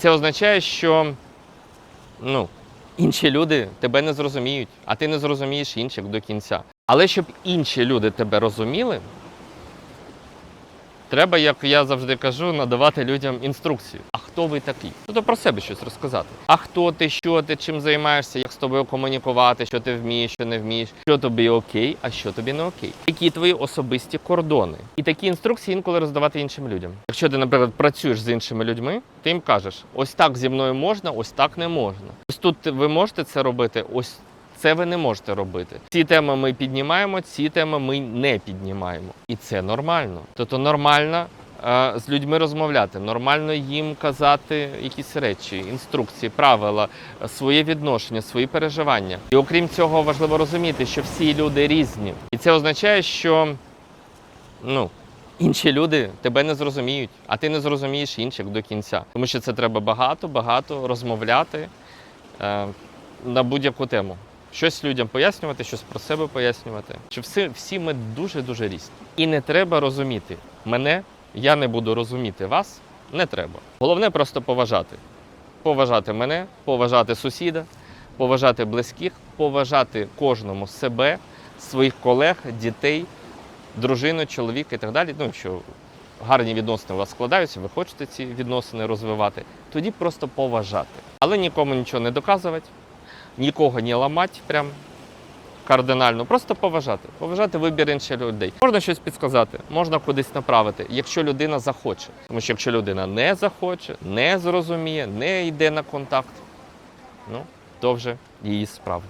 це означає, що ну, інші люди тебе не зрозуміють, а ти не зрозумієш інших до кінця. Але щоб інші люди тебе розуміли, треба, як я завжди кажу, надавати людям інструкцію. Хто ви такий? Тобто про себе щось розказати. А хто ти, що ти, чим займаєшся, як з тобою комунікувати, що ти вмієш, що не вмієш, що тобі окей, а що тобі не окей. Які твої особисті кордони. І такі інструкції інколи роздавати іншим людям. Якщо ти, наприклад, працюєш з іншими людьми, ти їм кажеш: ось так зі мною можна, ось так не можна. Ось тут ви можете це робити, ось це ви не можете робити. Ці теми ми піднімаємо, ці теми ми не піднімаємо. І це нормально. Тобто нормально е, з людьми розмовляти, нормально їм казати якісь речі, інструкції, правила, е, своє відношення, свої переживання. І окрім цього, важливо розуміти, що всі люди різні. І це означає, що ну. Інші люди тебе не зрозуміють, а ти не зрозумієш інших до кінця. Тому що це треба багато, багато розмовляти е, на будь-яку тему. Щось людям пояснювати, щось про себе пояснювати. Що всі, всі ми дуже-дуже різні. І не треба розуміти мене, я не буду розуміти вас, не треба. Головне просто поважати. Поважати мене, поважати сусіда, поважати близьких, поважати кожному себе, своїх колег, дітей, дружину, чоловіка і так далі. Ну, якщо гарні відносини у вас складаються, ви хочете ці відносини розвивати, тоді просто поважати. Але нікому нічого не доказувати, нікого не ламати прям кардинально, просто поважати. Поважати вибір інших людей. Можна щось підсказати, можна кудись направити, якщо людина захоче. Тому що якщо людина не захоче, не зрозуміє, не йде на контакт, ну, то вже її справа.